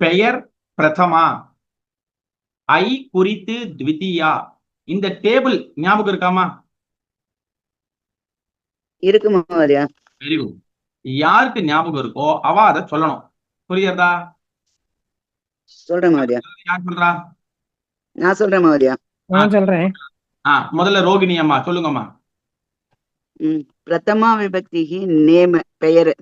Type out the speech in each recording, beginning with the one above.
பெயர் பிரதமா. ஐ குறித்து த்விதியா. இந்த டேபிள் ஞாபகம் இருக்காமா? இருக்கு மகோதயா வெரி குட் யாருக்கு ஞாபகம் இருக்கோ அவ அதை சொல்லணும். புரியுறதா சொல்றேன் யார் சொல்றா? நான் சொல்றேன் மகோதயா நான் சொல்றேன். ஆ முதல்ல ரோகிணி அம்மா சொல்லுங்கம்மா. ம் பிரதமா விபக்திகி நேம பெயர்.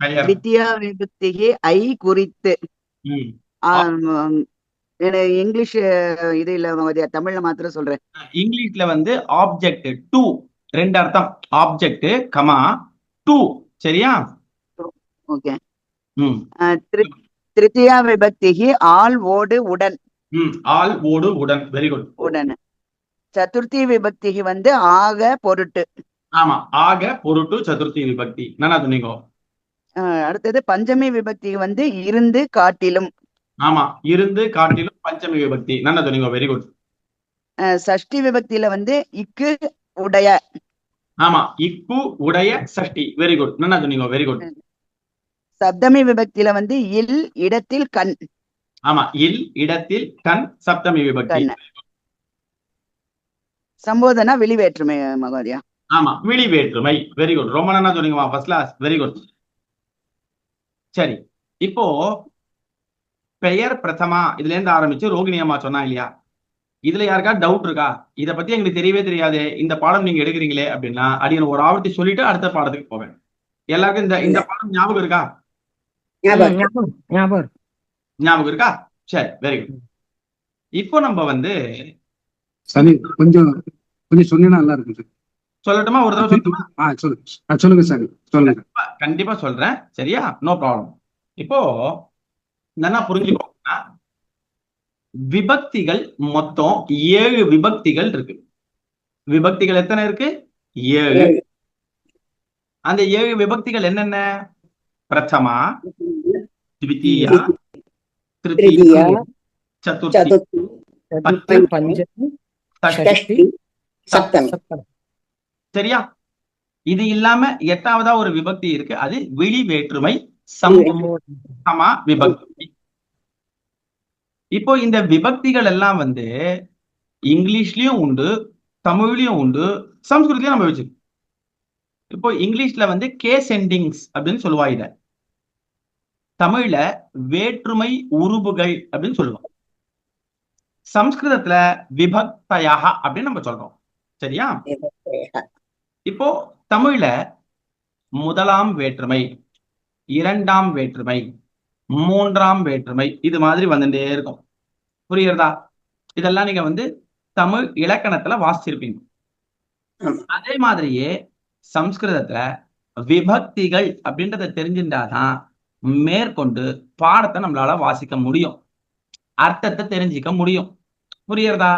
பெயர். த்வித்தியா விபக்திகி ஐ குறித்து. எனக்கு இங்கிலீஷ் இது இல்ல தமிழ்ல மாத்திரம் சொல்றேன். இங்கிலீஷ்ல வந்து ஆப்ஜெக்ட் டு ரெண்டு அர்த்தம். ஆப்ஜெக்ட் கமா டு சரியா? ஓகே. திருத்தியா விபக்திகி ஆல் ஓடு உடன். ஆல் ஓடு உடன். வெரி குட் உடன். சதுர்த்தி விபக்திகி வந்து ஆக பொருட்டு. ஆமா ஆக பொருட்டு சதுர்த்தி விபக்தி. நானா சொன்னீங்க? அடுத்தது பஞ்சமி விபக்தி வந்து இருந்து காட்டிலும். ஆமா இருந்து காட்டிலும் பஞ்சமி விபக்தி நானா சொன்னீங்க வெரி குட் சஷ்டி விபக்தியில வந்து இக்கு உடைய. ஆமா இக்கு உடைய சஷ்டி. வெரி குட் நானா சொன்னீங்க வெரி குட் சப்தமி விபக்தியில வந்து இல் இடத்தில் கண். ஆமா இல் இடத்தில் கண் சப்தமி விபக்தி சம்போதனா வெளிவேற்றுமை மகோதயா ஆமா விழி வேற்றுமை வெரி குட் ரொம்ப நல்லா சொன்னீங்கம்மா ஃபர்ஸ்ட் கிளாஸ் வெரி குட் சரி. இப்போ பெயர் பிரதமா இதுல இருந்து ஆரம்பிச்சு ரோகிணி அம்மா சொன்னா இல்லையா? இதுல யாருக்கா டவுட் இருக்கா? இத பத்தி எங்களுக்கு தெரியவே தெரியாது. இந்த பாடம் நீங்க எடுக்கிறீங்களே அப்படின்னா அப்படின்னு ஒரு ஆவர்த்தி சொல்லிட்டு அடுத்த பாடத்துக்கு போவேன். எல்லாருக்கும் இந்த இந்த பாடம் ஞாபகம் இருக்கா? ஞாபகம். ஞாபகம். இருக்கு. ஞாபகம் இருக்கா? சரி வெரி குட் இப்போ நம்ம வந்து கொஞ்சம் கொஞ்சம் சொன்னீங்கன்னா நல்லா இருக்கும் சார். சொல்லட்டுமா? ஒரு தடவை சொல்லட்டுமா? சொல்லுங்க சொல்லுங்க சார். சொல்லுங்க. கண்டிப்பா சொல்றேன். சரியா? நோ ப்ராப்ளம் இப்போ நல்லா புரிஞ்சுக்கோங்க. விபக்திகள் மொத்தம் ஏழு விபக்திகள் இருக்கு. விபக்திகள் எத்தனை இருக்கு? ஏழு. அந்த ஏழு விபக்திகள் என்னென்ன? பிரதமா த்விதீயா திருத்தீயா சதுர்த்தி பஞ்சமி சப்தமி. சரியா? இது இல்லாம எட்டாவதா ஒரு விபக்தி இருக்கு. அது விழி வேற்றுமை சமா விபக்தி இப்போ இந்த விபக்திகள் எல்லாம் வந்து இங்கிலீஷ்லயும் உண்டு தமிழ்லயும் உண்டு சம்ஸ்கிருத்லயும் நம்ம வச்சிருக்கோம் இப்போ இங்கிலீஷ்ல வந்து கேஸ் எண்டிங்ஸ் அப்படின்னு சொல்லுவா இத. தமிழ்ல வேற்றுமை உருபுகள் அப்படின்னு சொல்லுவோம். சம்ஸ்கிருதத்துல விபக்தயா அப்படின்னு நம்ம சொல்றோம். சரியா? இப்போ தமிழ்ல முதலாம் வேற்றுமை இரண்டாம் வேற்றுமை மூன்றாம் வேற்றுமை இது மாதிரி வந்துட்டே இருக்கும். புரியுறதா இதெல்லாம் நீங்க வந்து தமிழ் இலக்கணத்துல வாசிச்சிருப்பீங்க. அதே மாதிரியே சம்ஸ்கிருதத்துல விபக்திகள் அப்படின்றத தெரிஞ்சிருந்தாதான் மேற்கொண்டு பாடத்தை நம்மளால வாசிக்க முடியும். அர்த்தத்தை தெரிஞ்சுக்க முடியும். புரியுறதா.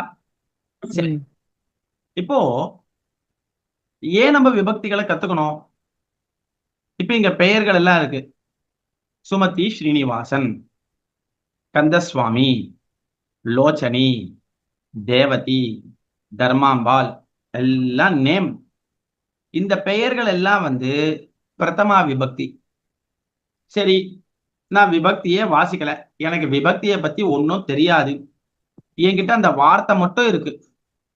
இப்போ ஏன் நம்ம விபக்திகளை கத்துக்கணும்? இப்ப இங்க பெயர்கள் எல்லாம் இருக்கு. சுமதி ஸ்ரீனிவாசன் கந்தசுவாமி லோச்சனி தேவதி தர்மாம்பாள் எல்லாம் நேம் இந்த பெயர்கள் எல்லாம் வந்து பிரதமா விபக்தி. சரி நான் விபக்தியே வாசிக்கல. எனக்கு விபக்தியை பத்தி ஒன்றும் தெரியாது. என்கிட்ட அந்த வார்த்தை மட்டும் இருக்கு.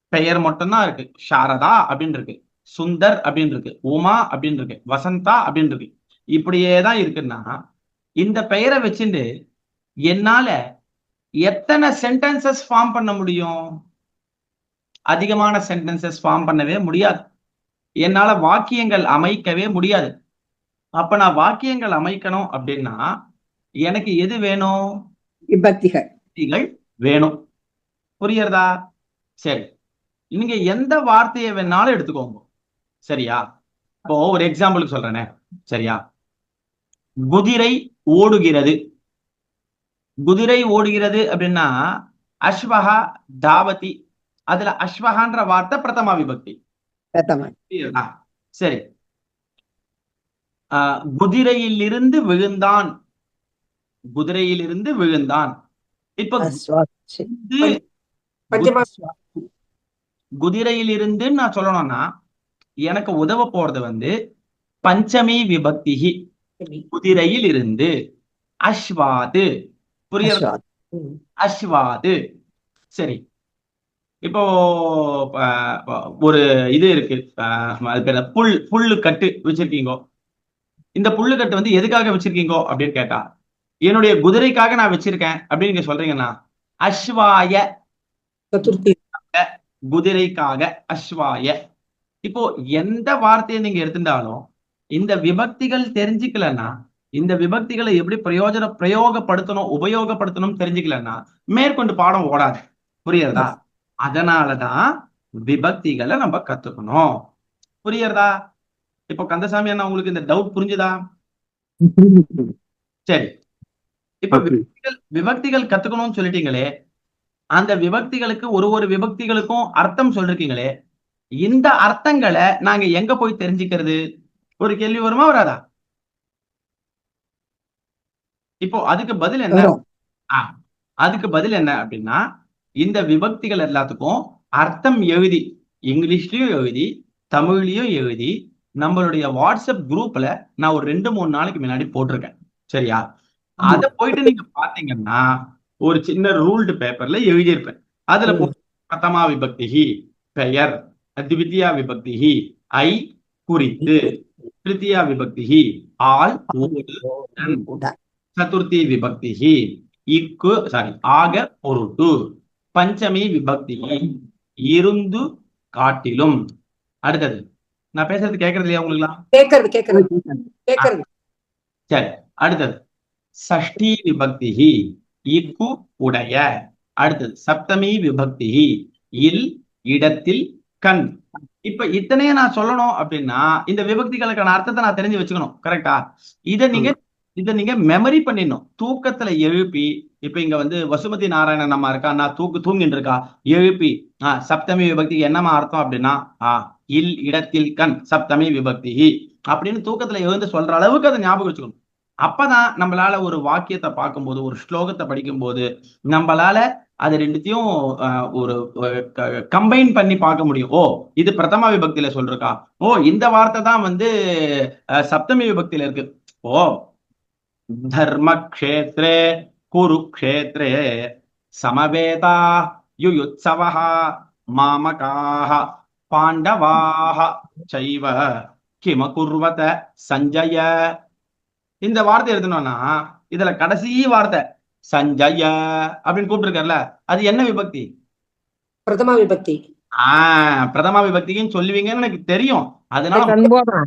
பெயர் மட்டும்தான் இருக்கு. சாரதா அப்படின்னு இருக்கு. சுந்தர் அப்படின்னு இருக்கு உமா அப்படின்னு இருக்கு வசந்தா அப்படின்னு இருக்கு இப்படியே தான் இருக்குன்னா இந்த பெயரை வச்சுட்டு என்னால எத்தனை சென்டென்சஸ் ஃபார்ம் பண்ண முடியும்? அதிகமான சென்டென்சஸ் ஃபார்ம் பண்ணவே முடியாது. என்னால வாக்கியங்கள் அமைக்கவே முடியாது. அப்ப நான் வாக்கியங்கள் அமைக்கணும் அப்படின்னா எனக்கு எது வேணும்? விபக்திகள் வார்த்தைகள் வேணும். புரியுறதா சரி. நீங்க எந்த வார்த்தையை வேணாலும் எடுத்துக்கோங்க. சரியா? இப்போ ஒரு எக்ஸாம்பிளுக்கு சொல்றேனே. சரியா? குதிரை ஓடுகிறது. குதிரை ஓடுகிறது அப்படின்னா அஸ்வஹா தாவதி அதுல அஸ்வஹான்ற வார்த்தை பிரதமா விபக்தி? சரி. ஆஹ் குதிரையிலிருந்து விழுந்தான். குதிரையிலிருந்து விழுந்தான். இப்ப குதிரையிலிருந்து நான் சொல்லணும்னா எனக்கு உதவ போறது வந்து பஞ்சமி விபக்திகி குதிரையில் இருந்து அஸ்வாது புரியுறதா அஸ்வாத். சரி. இப்போ ஒரு இது இருக்கு. அது பேர்? புல் புல்லு கட்டு வச்சிருக்கீங்க. இந்த புல்லு கட்டு வந்து எதுக்காக வச்சிருக்கீங்க அப்படின்னு கேட்டா என்னுடைய குதிரைக்காக நான் வச்சிருக்கேன் அப்படின்னு நீங்க சொல்றீங்கன்னா அஸ்வாய சதுர்த்தி. குதிரைக்காக அஸ்வாய இப்போ எந்த வார்த்தையை நீங்க எடுத்துட்டாலும் இந்த விபக்திகள் தெரிஞ்சுக்கலன்னா இந்த விபக்திகளை எப்படி பிரயோஜன பிரயோகப்படுத்தணும் உபயோகப்படுத்தணும் தெரிஞ்சுக்கலன்னா மேற்கொண்டு பாடம் ஓடாது. புரியுறதா அதனாலதான் விபக்திகளை நம்ம கத்துக்கணும். புரியுறதா இப்போ கந்தசாமி அண்ணா உங்களுக்கு இந்த டவுட் புரிஞ்சுதா? சரி. இப்ப. விபக்திகள் விபக்திகள் கத்துக்கணும்னு சொல்லிட்டீங்களே அந்த விபக்திகளுக்கு ஒரு ஒரு விபக்திகளுக்கும் அர்த்தம் சொல்லிருக்கீங்களே இந்த அர்த்தங்களை நாங்க எங்க போய் தெரிஞ்சுக்கிறது? ஒரு கேள்வி வருமா வராதா? இப்போ அதுக்கு பதில் என்ன? வரும். ஆ, அதுக்கு பதில் என்ன அப்படின்னா இந்த விபக்திகள் எல்லாத்துக்கும் அர்த்தம் எழுதி இங்கிலீஷ்லயும் எழுதி தமிழ்லயும் எழுதி நம்மளுடைய வாட்ஸ்அப் குரூப்ல நான் ஒரு ரெண்டு மூணு நாளைக்கு முன்னாடி போட்டிருக்கேன். சரியா? அத போயிட்டு நீங்க பாத்தீங்கன்னா ஒரு சின்ன ரூல்டு பேப்பர்ல எழுதியிருப்பேன். அதுல பிரதமா விபக்திஹி பெயர். திவித்தியா விபக்திஹி ஐ குறித்து. திருத்தியா விபக்திஹி உடன். உடன். சதுர்த்தி விபக்திஹி இக்கு சாரி ஆக பொருட்டு. பஞ்சமி விபக்திஹி இருந்து காட்டிலும். அடுத்தது. நான் பேசுறது இல்லையா கேட்கறது கேட்கறது கேட்கறது சரி அடுத்தது. சஷ்டி விபக்திஹி இக்கு உடைய. அடுத்தது சப்தமி விபக்திஹி இல் இடத்தில் கண். இப்ப இத்தனையும் நான் சொல்லணும் அப்படின்னா இந்த விபக்திகளுக்கான அர்த்தத்தை நான் தெரிஞ்சு வச்சுக்கணும். கரெக்டா இத நீங்க இத நீங்க மெமரி பண்ணிடணும். தூக்கத்துல எழுப்பி இப்ப இங்க வந்து வசுமதி நாராயணன் அம்மா இருக்கா? நான் தூக்கு தூங்கிட்டு இருக்கா? எழுப்பி ஆஹ் சப்தமி விபக்திக்கு என்னமா அர்த்தம் அப்படின்னா ஆஹ் இல் இடத்தில் கண் சப்தமி விபக்திஹி அப்படின்னு தூக்கத்துல எழுந்து சொல்ற அளவுக்கு அதை ஞாபகம் வச்சுக்கணும். அப்பதான் நம்மளால ஒரு வாக்கியத்தை பார்க்கும்போது ஒரு ஸ்லோகத்தை படிக்கும்போது நம்மளால அது ரெண்டுத்தையும் ஆஹ், ஒரு கம்பைன் பண்ணி பார்க்க முடியும். ஓ இது பிரதம விபக்தியில சொல்றா ஓ இந்த வார்த்தை தான் வந்து சப்தமி விபக்தியில இருக்கு. ஓ தர்ம கஷேத்ரே குருக்ஷேத்ரே சமவேதா யுயுத்சவா மாமகாக பாண்டவாக சைவ கிமகுர்வத சஞ்சய. இந்த வார்த்தை எழுதணும்னா இதுல கடைசி வார்த்தை. சஞ்சய அப்படின்னு கூப்பிட்டுருக்காருல. அது என்ன விபக்தி? பிரதமா விபக்தி. ஆஹ் பிரதம விபக்தின்னு சொல்லுவீங்கன்னு எனக்கு தெரியும். அதனால சம்போதனா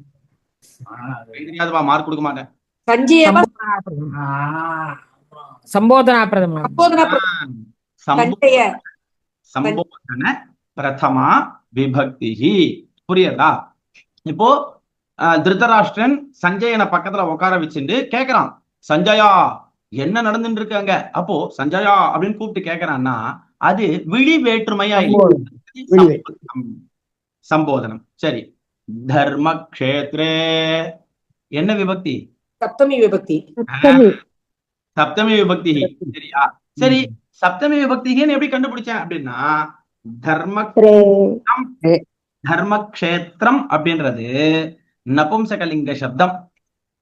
தெரியாதுப்பா மார்க் கொடுக்க மாட்டேன். சம்போதனா பிரதமா. சம்போதன பிரதமா. விபக்திஹி. புரியுதா? இப்போ திருதராஷ்டிரன் சஞ்சயனை பக்கத்துல உட்கார வச்சுட்டு கேக்குறான். சஞ்சயா என்ன நடந்துட்டு இருக்காங்க அப்போ சஞ்சயா அப்படின்னு கூப்பிட்டு கேக்குறான்னா அது விழி வேற்றுமையா. சம்போதனம். சரி. தர்ம கஷேத்ரே என்ன விபக்தி? சப்தமி விபக்தி. சப்தமி. விபக்தி. சரியா? சரி சப்தமி விபக்தின்னு எப்படி கண்டுபிடிச்சேன் அப்படின்னா தர்ம தர்மக்ஷேத்திரம் அப்படின்றது நபும்சகலிங்க சப்தம்.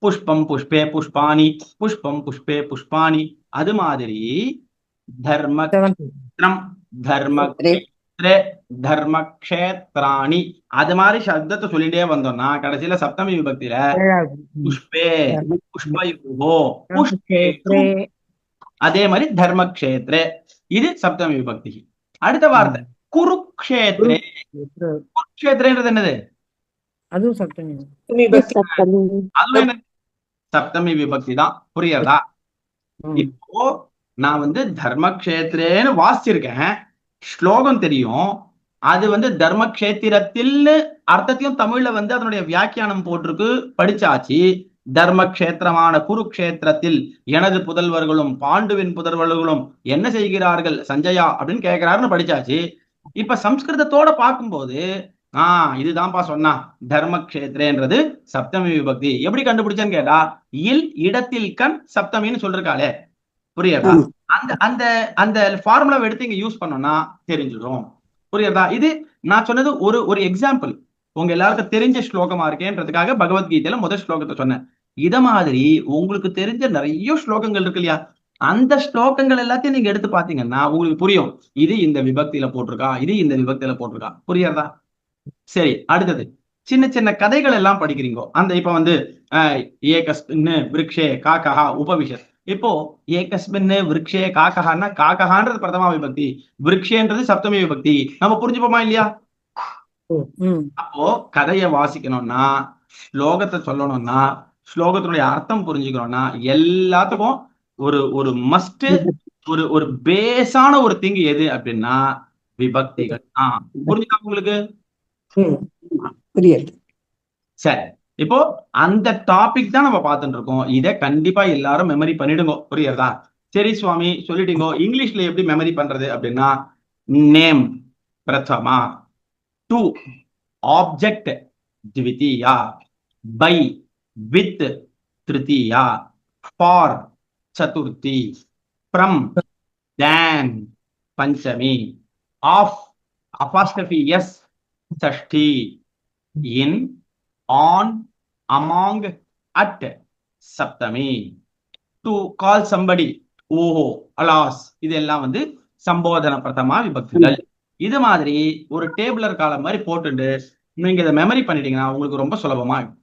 புஷ்பம் புஷ்பே புஷ்பாணி புஷ்பம் புஷ்பே புஷ்பாணி. அது மாதிரி தர்ம தர்மக்ஷேத்ராணி அது மாதிரி சப்தத்தை சொல்லிட்டே வந்தோம்னா கடைசியில சப்தமி விபக்தியில புஷ்பே புஷ்பயுகோ புஷ்பே அதே மாதிரி தர்மக்ஷேத்ரே இது சப்தமி விபக்தி. அடுத்த வார்த்தை. குருக்ஷேத்ரே குருக்ஷேத்ரேன்றது என்னது? அதுவும் சப்தமி அதுவும் என்ன சப்தமி விபக்தி தான் புரியுறதா. இப்போ நான் வந்து தர்மக்ஷேத்ரேன்னு வாசிச்சிருக்கேன். ஸ்லோகம் தெரியும். அது வந்து தர்மக்ஷேத்திரத்தில்னு அர்த்தத்தையும் தமிழ்ல வந்து அதனுடைய வியாக்கியானம் போட்டிருக்கு. படிச்சாச்சு. தர்மக்ஷேத்திரமான குருக்ஷேத்திரத்தில் எனது புதல்வர்களும் பாண்டுவின் புதல்வர்களும் என்ன செய்கிறார்கள்? சஞ்சயா அப்படின்னு கேட்கிறாருன்னு படிச்சாச்சு. இப்ப சம்ஸ்கிருதத்தோட பார்க்கும்போது ஆஹ் இதுதான்ப்பா சொன்னா. தர்மக்ஷேத்ரேன்றது சப்தமி விபக்தி. எப்படி கண்டுபிடிச்சேன்னு கேட்டா இல் இடத்தில் கண் சப்தமின்னு சொல்லிருக்காளே. புரியுதா. அந்த அந்த அந்த ஃபார்முலாவை எடுத்து இங்க யூஸ் பண்ணோம்னா தெரிஞ்சிடும் புரியுதா? இது நான் சொன்னது ஒரு ஒரு எக்ஸாம்பிள் உங்க எல்லாருக்கும் தெரிஞ்ச ஸ்லோகமா இருக்கேன்றதுக்காக பகவத்கீதையில முதல் ஸ்லோகத்தை சொன்னேன். இத மாதிரி உங்களுக்கு தெரிஞ்ச நிறைய ஸ்லோகங்கள் இருக்கு இல்லையா? அந்த ஸ்லோகங்கள் எல்லாத்தையும் நீங்க எடுத்து பாத்தீங்கன்னா உங்களுக்கு புரியும். இது இந்த விபக்தியில போட்டிருக்கா இது இந்த விபக்தியில போட்டிருக்கா. புரியுறதா சரி அடுத்தது. சின்ன சின்ன கதைகள் எல்லாம் படிக்கிறீங்க. அந்த இப்ப வந்து அஹ், ஏகஸ்மின்னு விருக்ஷே காக்கஹா உபவிஷத். இப்போ ஏகஸ்மின்னு விருக்ஷே காக்கஹான்னா காக்கஹான்றது பிரதமா விபக்தி. விருக்ஷேன்றது சப்தமி விபக்தி. நம்ம புரிஞ்சுப்போமா இல்லையா? அப்போ கதையை வாசிக்கணும்னா ஸ்லோகத்தை சொல்லணும்னா ஸ்லோகத்தினுடைய அர்த்தம் புரிஞ்சுக்கணும்னா எல்லாத்துக்கும் ஒரு ஒரு மஸ்ட் ஒரு ஒரு பேஸான ஒரு திங் எது அப்படின்னா விபக்திகள். ஆ புரிஞ்சுக்கா உங்களுக்கு. புரியுது. சரி இப்போ அந்த டாபிக் தான் நம்ம பார்த்துட்டு இருக்கோம் இதை கண்டிப்பா எல்லாரும் மெமரி பண்ணிடுங்க புரியுறதா? சரி சுவாமி சொல்லிட்டீங்க இங்கிலீஷ்ல எப்படி மெமரி பண்றது அப்படின்னா நேம் பிரதமா. டு ஆப்ஜெக்ட் திவிதியா. பை வித் திருத்தியா. ஃபார் சதுர்த்தி. ஃப்ரம் தேன் பஞ்சமி. ஆஃப் அபாஸ்டபி எஸ் சஷ்டி in on among at Saptami. To call somebody oho alas இதெல்லாம் வந்து சம்போதன பிரதமா விபக்திகள் இது மாதிரி ஒரு டேபிளர் காலம் மாதிரி போட்டுட்டு நீங்க இதை மெமரி பண்ணிட்டீங்கன்னா உங்களுக்கு ரொம்ப சுலபமா இருக்கும்.